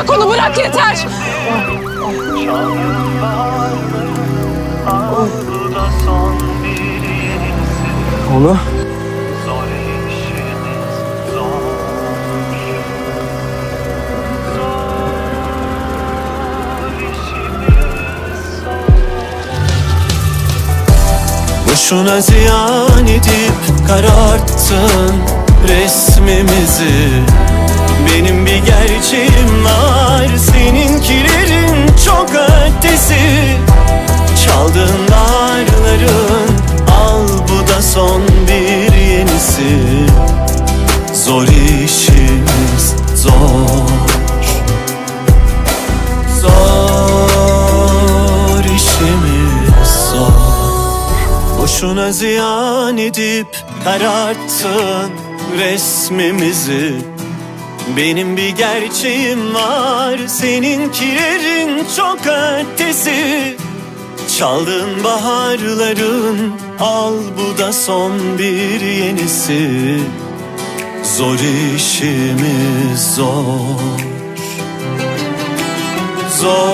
Bırak onu bırak yeter. Zor Boşuna ziyan edip kararttın resmimizi Benim bir gerçeğim Çaldığın darların al bu da son bir yenisi. Zor işimiz zor. Zor işimiz zor. Boşuna ziyan edip kararttın resmimizi. Benim bir gerçeğim var seninkilerin çok ötesi Çaldığın baharların al bu da son bir yenisi. Zor işimiz zor. Zor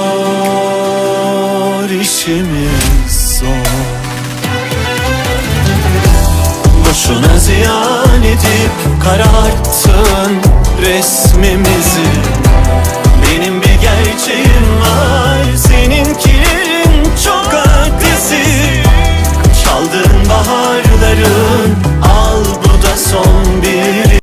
işimiz zor. Boşuna ziyan edip kararttın resmimizi